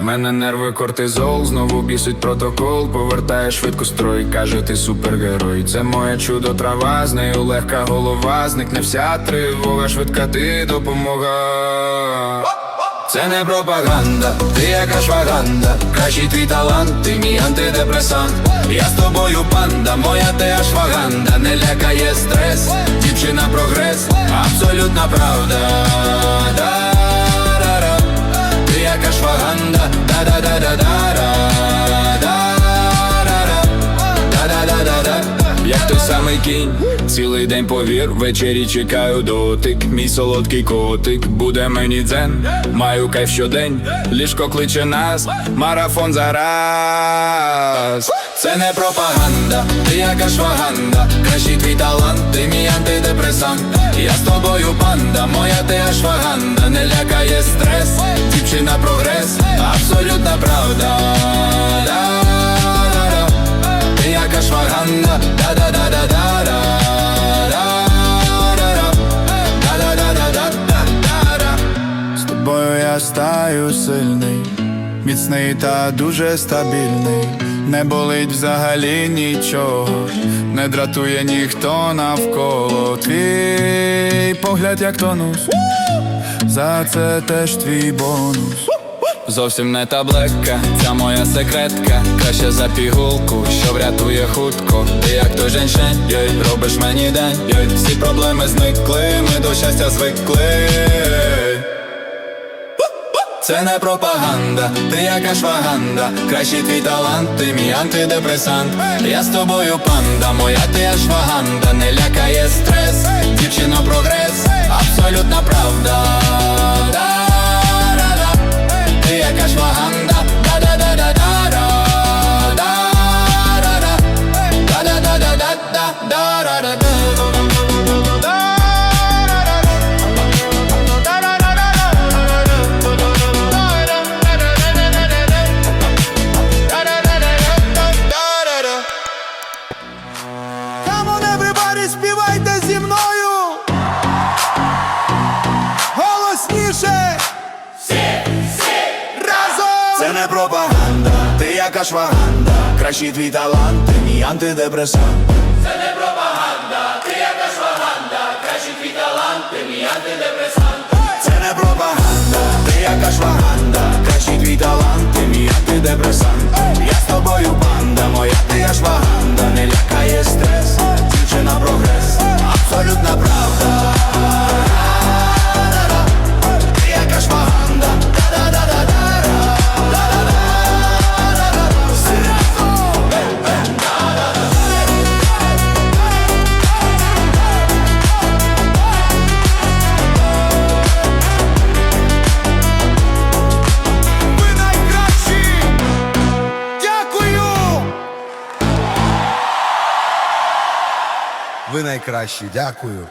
мене нерви кортизол, знову бісить протокол, повертає швидко строй, каже, ти супергерой. Це моє чудо трава, з нею легка голова, зникне вся тривога, швидка ти допомога. Це не пропаганда, ти яка шваганда, кращий твій талант, ти мій антидепресант. Я з тобою панда, моя ти ашваганда, не лякає стрес, дівчина прогрес, абсолютна правда. Той самий кінь, цілий день повір, ввечері чекаю дотик, мій солодкий котик, буде мені дзен, маю кайф щодень, ліжко кличе нас, марафон зараз. Це не пропаганда, ти яка шваганда, кращий твій талант, ти мій антидепресант. Я з тобою панда, моя ти ашваганда, не лякає стрес, дівчина прогрес, абсолютна правда. Стаю сильний, міцний та дуже стабільний. Не болить взагалі нічого, не дратує ніхто навколо. Твій погляд як тонус, за це теж твій бонус. Зовсім не таблетка, ця моя секретка Краще за пігулку, що врятує хутко Ти як той женьшень, йой, робиш мені день йой, Всі проблеми зникли, ми до щастя звикли це не пропаганда, ти яка шваганда, кращий твій талант, ти мій антидепресант. Я з тобою панда, моя ти ашваганда, не лякає стрес, дівчино прогрес, абсолютна правда. Пропаганда, ти яка шваганда, кращий твій талант, ти мій антидепресант. Це не пропаганда, Ви найкращі, дякую.